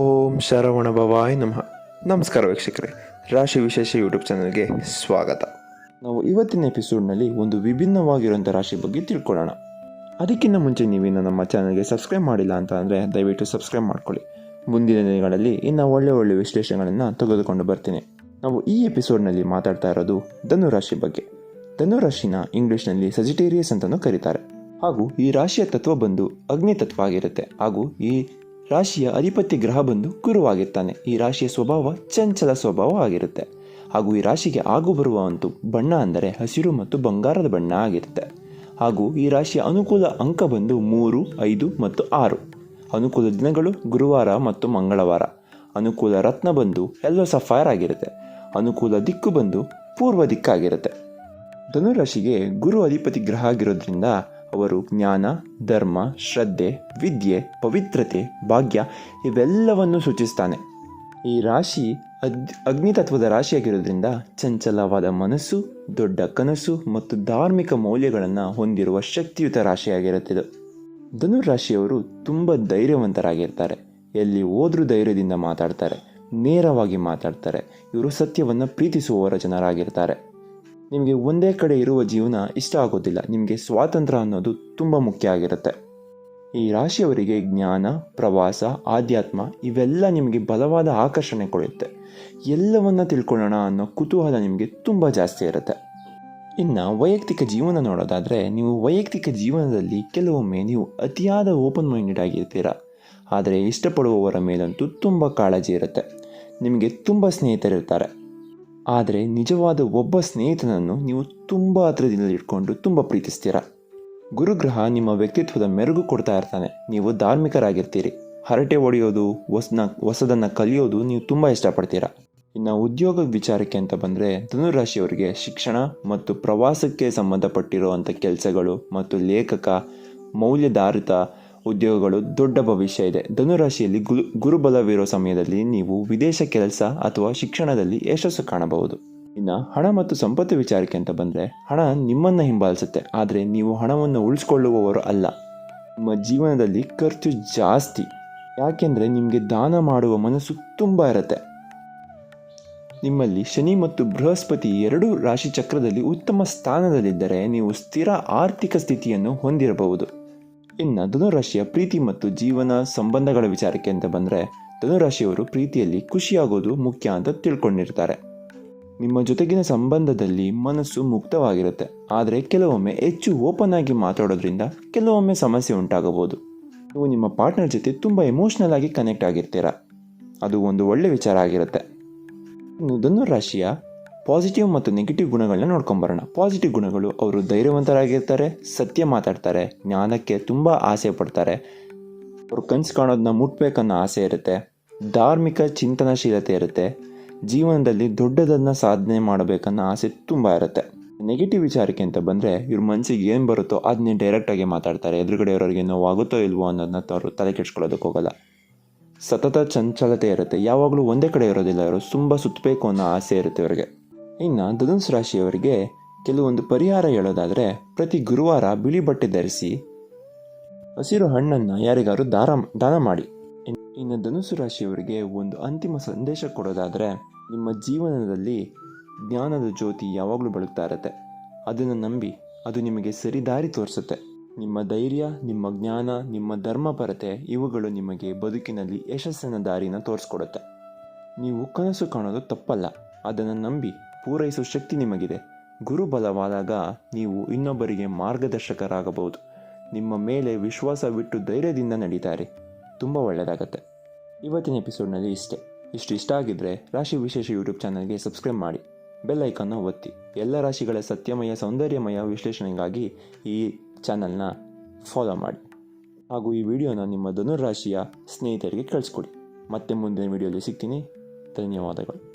ಓಂ ಶರವಣ ಭವಾಯ್ ನಮಃ. ನಮಸ್ಕಾರ ವೀಕ್ಷಕರೇ. ರಾಶಿ ವಿಶೇಷ ಯೂಟ್ಯೂಬ್ ಚಾನಲ್ಗೆ ಸ್ವಾಗತ. ನಾವು ಇವತ್ತಿನ ಎಪಿಸೋಡ್ನಲ್ಲಿ ಒಂದು ವಿಭಿನ್ನವಾಗಿರುವಂಥ ರಾಶಿ ಬಗ್ಗೆ ತಿಳ್ಕೊಳ್ಳೋಣ. ಅದಕ್ಕಿಂತ ಮುಂಚೆ ನೀವಿನ್ನು ನಮ್ಮ ಚಾನಲ್ಗೆ ಸಬ್ಸ್ಕ್ರೈಬ್ ಮಾಡಿಲ್ಲ ಅಂತ ಅಂದರೆ ದಯವಿಟ್ಟು ಸಬ್ಸ್ಕ್ರೈಬ್ ಮಾಡ್ಕೊಳ್ಳಿ. ಮುಂದಿನ ದಿನಗಳಲ್ಲಿ ಇನ್ನು ಒಳ್ಳೆ ಒಳ್ಳೆ ವಿಶ್ಲೇಷಣೆಗಳನ್ನು ತೆಗೆದುಕೊಂಡು ಬರ್ತೀನಿ. ನಾವು ಈ ಎಪಿಸೋಡ್ನಲ್ಲಿ ಮಾತಾಡ್ತಾ ಇರೋದು ಧನು ರಾಶಿ ಬಗ್ಗೆ. ಧನು ರಾಶಿನ ಇಂಗ್ಲಿಷ್ನಲ್ಲಿ ಸಜಿಟೇರಿಯಸ್ ಅಂತಲೂ ಕರೀತಾರೆ. ಹಾಗೂ ಈ ರಾಶಿಯ ತತ್ವ ಬಂದು ಅಗ್ನಿ ತತ್ವ ಆಗಿರುತ್ತೆ. ಹಾಗೂ ಈ ರಾಶಿಯ ಅಧಿಪತಿ ಗ್ರಹ ಬಂದು ಗುರುವಾಗಿರ್ತಾನೆ ಈ ರಾಶಿಯ ಸ್ವಭಾವ ಚಂಚಲ ಸ್ವಭಾವ ಆಗಿರುತ್ತೆ. ಹಾಗೂ ಈ ರಾಶಿಗೆ ಆಗು ಒಂದು ಬಣ್ಣ ಅಂದರೆ ಹಸಿರು ಮತ್ತು ಬಂಗಾರದ ಬಣ್ಣ ಆಗಿರುತ್ತೆ. ಹಾಗೂ ಈ ರಾಶಿಯ ಅನುಕೂಲ ಅಂಕ ಬಂದು ಮೂರು, ಐದು ಮತ್ತು ಆರು. ಅನುಕೂಲ ದಿನಗಳು ಗುರುವಾರ ಮತ್ತು ಮಂಗಳವಾರ. ಅನುಕೂಲ ರತ್ನ ಬಂದು ಎಲ್ಲೋ ಸಫೈರ್ ಆಗಿರುತ್ತೆ. ಅನುಕೂಲ ದಿಕ್ಕು ಬಂದು ಪೂರ್ವ ದಿಕ್ಕಾಗಿರುತ್ತೆ. ಧನುರಾಶಿಗೆ ಗುರು ಅಧಿಪತಿ ಗ್ರಹ ಆಗಿರೋದ್ರಿಂದ ಅವರು ಜ್ಞಾನ, ಧರ್ಮ, ಶ್ರದ್ಧೆ, ವಿದ್ಯೆ, ಪವಿತ್ರತೆ, ಭಾಗ್ಯ ಇವೆಲ್ಲವನ್ನು ಸೂಚಿಸ್ತಾನೆ. ಈ ರಾಶಿ ಅಗ್ನಿ ಅಗ್ನಿತತ್ವದ ರಾಶಿಯಾಗಿರೋದ್ರಿಂದ ಚಂಚಲವಾದ ಮನಸ್ಸು, ದೊಡ್ಡ ಕನಸು ಮತ್ತು ಧಾರ್ಮಿಕ ಮೌಲ್ಯಗಳನ್ನು ಹೊಂದಿರುವ ಶಕ್ತಿಯುತ ರಾಶಿಯಾಗಿರುತ್ತಿದೆ. ಧನುರಾಶಿಯವರು ತುಂಬ ಧೈರ್ಯವಂತರಾಗಿರ್ತಾರೆ. ಎಲ್ಲಿ ಹೋದ್ರೂ ಧೈರ್ಯದಿಂದ ಮಾತಾಡ್ತಾರೆ, ನೇರವಾಗಿ ಮಾತಾಡ್ತಾರೆ. ಇವರು ಸತ್ಯವನ್ನು ಪ್ರೀತಿಸುವವರ ಜನರಾಗಿರ್ತಾರೆ. ನಿಮಗೆ ಒಂದೇ ಕಡೆ ಇರುವ ಜೀವನ ಇಷ್ಟ ಆಗೋದಿಲ್ಲ. ನಿಮಗೆ ಸ್ವಾತಂತ್ರ್ಯ ಅನ್ನೋದು ತುಂಬ ಮುಖ್ಯ ಆಗಿರುತ್ತೆ. ಈ ರಾಶಿಯವರಿಗೆ ಜ್ಞಾನ, ಪ್ರವಾಸ, ಆಧ್ಯಾತ್ಮ ಇವೆಲ್ಲ ನಿಮಗೆ ಬಲವಾದ ಆಕರ್ಷಣೆ ಕೊಡುತ್ತೆ. ಎಲ್ಲವನ್ನ ತಿಳ್ಕೊಳ್ಳೋಣ ಅನ್ನೋ ಕುತೂಹಲ ನಿಮಗೆ ತುಂಬ ಜಾಸ್ತಿ ಇರುತ್ತೆ. ಇನ್ನು ವೈಯಕ್ತಿಕ ಜೀವನ ನೋಡೋದಾದರೆ, ನೀವು ವೈಯಕ್ತಿಕ ಜೀವನದಲ್ಲಿ ಕೆಲವೊಮ್ಮೆ ನೀವು ಅತಿಯಾದ ಓಪನ್ ಮೈಂಡೆಡ್ ಆಗಿರ್ತೀರ. ಆದರೆ ಇಷ್ಟಪಡುವವರ ಮೇಲಂತೂ ತುಂಬ ಕಾಳಜಿ ಇರುತ್ತೆ. ನಿಮಗೆ ತುಂಬ ಸ್ನೇಹಿತರಿರ್ತಾರೆ. ಆದರೆ ನಿಜವಾದ ಒಬ್ಬ ಸ್ನೇಹಿತನನ್ನು ನೀವು ತುಂಬ ಹತ್ರದಿಂದ ಇಟ್ಕೊಂಡು ತುಂಬ ಪ್ರೀತಿಸ್ತೀರ? ಗುರುಗ್ರಹ ನಿಮ್ಮ ವ್ಯಕ್ತಿತ್ವದ ಮೆರುಗು ಕೊಡ್ತಾ ಇರ್ತಾನೆ. ನೀವು ಧಾರ್ಮಿಕರಾಗಿರ್ತೀರಿ. ಹರಟೆ ಹೊಡೆಯೋದು, ಹೊಸನ, ಹೊಸದನ್ನು ಕಲಿಯೋದು ನೀವು ತುಂಬ ಇಷ್ಟಪಡ್ತೀರ? ಇನ್ನು ಉದ್ಯೋಗ ವಿಚಾರಕ್ಕೆ ಅಂತ ಬಂದರೆ ಧನುರಾಶಿಯವರಿಗೆ ಶಿಕ್ಷಣ ಮತ್ತು ಪ್ರವಾಸಕ್ಕೆ ಸಂಬಂಧಪಟ್ಟಿರುವಂಥ ಕೆಲಸಗಳು ಮತ್ತು ಲೇಖಕ, ಮೌಲ್ಯಧಾರಿತ ಉದ್ಯೋಗಗಳು ದೊಡ್ಡ ಭವಿಷ್ಯ ಇದೆ. ಧನುರಾಶಿಯಲ್ಲಿ ಗುರು ಗುರುಬಲವಿರೋ ಸಮಯದಲ್ಲಿ ನೀವು ವಿದೇಶ ಕೆಲಸ ಅಥವಾ ಶಿಕ್ಷಣದಲ್ಲಿ ಯಶಸ್ಸು ಕಾಣಬಹುದು. ಇನ್ನು ಹಣ ಮತ್ತು ಸಂಪತ್ತು ವಿಚಾರಕ್ಕೆ ಅಂತ ಬಂದರೆ, ಹಣ ನಿಮ್ಮನ್ನು ಹಿಂಬಾಲಿಸುತ್ತೆ. ಆದರೆ ನೀವು ಹಣವನ್ನು ಉಳಿಸ್ಕೊಳ್ಳುವವರು ಅಲ್ಲ. ನಿಮ್ಮ ಜೀವನದಲ್ಲಿ ಖರ್ಚು ಜಾಸ್ತಿ. ಯಾಕೆಂದರೆ ನಿಮಗೆ ದಾನ ಮಾಡುವ ಮನಸ್ಸು ತುಂಬ ಇರುತ್ತೆ. ನಿಮ್ಮಲ್ಲಿ ಶನಿ ಮತ್ತು ಬೃಹಸ್ಪತಿ ಎರಡೂ ರಾಶಿ ಚಕ್ರದಲ್ಲಿ ಉತ್ತಮ ಸ್ಥಾನದಲ್ಲಿದ್ದರೆ ನೀವು ಸ್ಥಿರ ಆರ್ಥಿಕ ಸ್ಥಿತಿಯನ್ನು ಹೊಂದಿರಬಹುದು. ಇನ್ನು ಧನುರಾಶಿಯ ಪ್ರೀತಿ ಮತ್ತು ಜೀವನ ಸಂಬಂಧಗಳ ವಿಚಾರಕ್ಕೆ ಅಂತ ಬಂದರೆ, ಧನುರಾಶಿಯವರು ಪ್ರೀತಿಯಲ್ಲಿ ಖುಷಿಯಾಗೋದು ಮುಖ್ಯ ಅಂತ ತಿಳ್ಕೊಂಡಿರ್ತಾರೆ. ನಿಮ್ಮ ಜೊತೆಗಿನ ಸಂಬಂಧದಲ್ಲಿ ಮನಸ್ಸು ಮುಕ್ತವಾಗಿರುತ್ತೆ. ಆದರೆ ಕೆಲವೊಮ್ಮೆ ಹೆಚ್ಚು ಓಪನ್ ಆಗಿ ಮಾತಾಡೋದ್ರಿಂದ ಕೆಲವೊಮ್ಮೆ ಸಮಸ್ಯೆ ಉಂಟಾಗಬಹುದು. ನೀವು ನಿಮ್ಮ ಪಾರ್ಟ್ನರ್ ಜೊತೆ ತುಂಬ ಎಮೋಷ್ನಲ್ ಆಗಿ ಕನೆಕ್ಟ್ ಆಗಿರ್ತೀರ. ಅದು ಒಂದು ಒಳ್ಳೆ ವಿಚಾರ ಆಗಿರುತ್ತೆ. ಇನ್ನು ಧನುರಾಶಿಯ ಪಾಸಿಟಿವ್ ಮತ್ತು ನೆಗೆಟಿವ್ ಗುಣಗಳನ್ನ ನೋಡ್ಕೊಂಬರೋಣ. ಪಾಸಿಟಿವ್ ಗುಣಗಳು ಅವರು ಧೈರ್ಯವಂತರಾಗಿರ್ತಾರೆ, ಸತ್ಯ ಮಾತಾಡ್ತಾರೆ, ಜ್ಞಾನಕ್ಕೆ ತುಂಬ ಆಸೆ ಪಡ್ತಾರೆ. ಅವರು ಕನಸು ಕಾಣೋದನ್ನ ಮುಟ್ಬೇಕನ್ನೋ ಆಸೆ ಇರುತ್ತೆ. ಧಾರ್ಮಿಕ ಚಿಂತನಶೀಲತೆ ಇರುತ್ತೆ. ಜೀವನದಲ್ಲಿ ದೊಡ್ಡದನ್ನು ಸಾಧನೆ ಮಾಡಬೇಕನ್ನೋ ಆಸೆ ತುಂಬ ಇರುತ್ತೆ. ನೆಗೆಟಿವ್ ವಿಚಾರಕ್ಕೆ ಅಂತ ಬಂದರೆ ಇವ್ರ ಮನಸ್ಸಿಗೆ ಏನು ಬರುತ್ತೋ ಅದನ್ನೇ ಡೈರೆಕ್ಟಾಗಿ ಮಾತಾಡ್ತಾರೆ. ಎದುರುಗಡೆಯವರಿಗೆ ನೋವಾಗುತ್ತೋ ಇಲ್ವೋ ಅನ್ನೋದನ್ನ ಅವರು ತಲೆ ಕೆಡ್ಸ್ಕೊಳ್ಳೋದಕ್ಕೆ ಹೋಗಲ್ಲ. ಸತತ ಚಂಚಲತೆ ಇರುತ್ತೆ. ಯಾವಾಗಲೂ ಒಂದೇ ಕಡೆ ಇರೋದಿಲ್ಲ ಇವರು. ತುಂಬ ಸುತ್ತಬೇಕು ಅನ್ನೋ ಆಸೆ ಇರುತ್ತೆ ಇವರಿಗೆ. ಇನ್ನು ಧನುಸ್ ರಾಶಿಯವರಿಗೆ ಕೆಲವೊಂದು ಪರಿಹಾರ ಹೇಳೋದಾದರೆ ಪ್ರತಿ ಗುರುವಾರ ಬಿಳಿ ಬಟ್ಟೆ ಧರಿಸಿ ಹಸಿರು ಹಣ್ಣನ್ನು ಯಾರಿಗಾರು ದಾರ ದಾನ ಮಾಡಿ. ಇನ್- ಇನ್ನು ಧನುಸು ರಾಶಿಯವರಿಗೆ ಒಂದು ಅಂತಿಮ ಸಂದೇಶ ಕೊಡೋದಾದರೆ ನಿಮ್ಮ ಜೀವನದಲ್ಲಿ ಜ್ಞಾನದ ಜ್ಯೋತಿ ಯಾವಾಗಲೂ ಬೆಳಗ್ತಾ ಇರುತ್ತೆ. ಅದನ್ನು ನಂಬಿ ಅದು ನಿಮಗೆ ಸರಿ ದಾರಿ ತೋರಿಸುತ್ತೆ. ನಿಮ್ಮ ಧೈರ್ಯ, ನಿಮ್ಮ ಜ್ಞಾನ, ನಿಮ್ಮ ಧರ್ಮಪರತೆ ಇವುಗಳು ನಿಮಗೆ ಬದುಕಿನಲ್ಲಿ ಯಶಸ್ಸಿನ ದಾರಿನ ತೋರಿಸ್ಕೊಡುತ್ತೆ. ನೀವು ಕನಸು ಕಾಣೋದು ತಪ್ಪಲ್ಲ. ಅದನ್ನು ನಂಬಿ ಪೂರೈಸುವ ಶಕ್ತಿ ನಿಮಗಿದೆ. ಗುರು ಬಲವಾದಾಗ ನೀವು ಇನ್ನೊಬ್ಬರಿಗೆ ಮಾರ್ಗದರ್ಶಕರಾಗಬಹುದು. ನಿಮ್ಮ ಮೇಲೆ ವಿಶ್ವಾಸವಿಟ್ಟು ಧೈರ್ಯದಿಂದ ನಡೀತಾರೆ. ತುಂಬ ಒಳ್ಳೆಯದಾಗತ್ತೆ. ಇವತ್ತಿನ ಎಪಿಸೋಡ್ನಲ್ಲಿ ಇಷ್ಟೇ. ಇಷ್ಟು ಇಷ್ಟ ಆಗಿದ್ದರೆ ರಾಶಿ ವಿಶೇಷ ಯೂಟ್ಯೂಬ್ ಚಾನಲ್ಗೆ ಸಬ್ಸ್ಕ್ರೈಬ್ ಮಾಡಿ. ಬೆಲ್ ಐಕನ್ನು ಒತ್ತಿ. ಎಲ್ಲ ರಾಶಿಗಳ ಸತ್ಯಮಯ, ಸೌಂದರ್ಯಮಯ ವಿಶ್ಲೇಷಣೆಗಾಗಿ ಈ ಚಾನಲ್ನ ಫಾಲೋ ಮಾಡಿ. ಹಾಗೂ ಈ ವಿಡಿಯೋನ ನಿಮ್ಮ ಧನುರಾಶಿಯ ಸ್ನೇಹಿತರಿಗೆ ಕಳಿಸ್ಕೊಡಿ. ಮತ್ತೆ ಮುಂದಿನ ವಿಡಿಯೋಲಿ ಸಿಗ್ತೀನಿ. ಧನ್ಯವಾದಗಳು.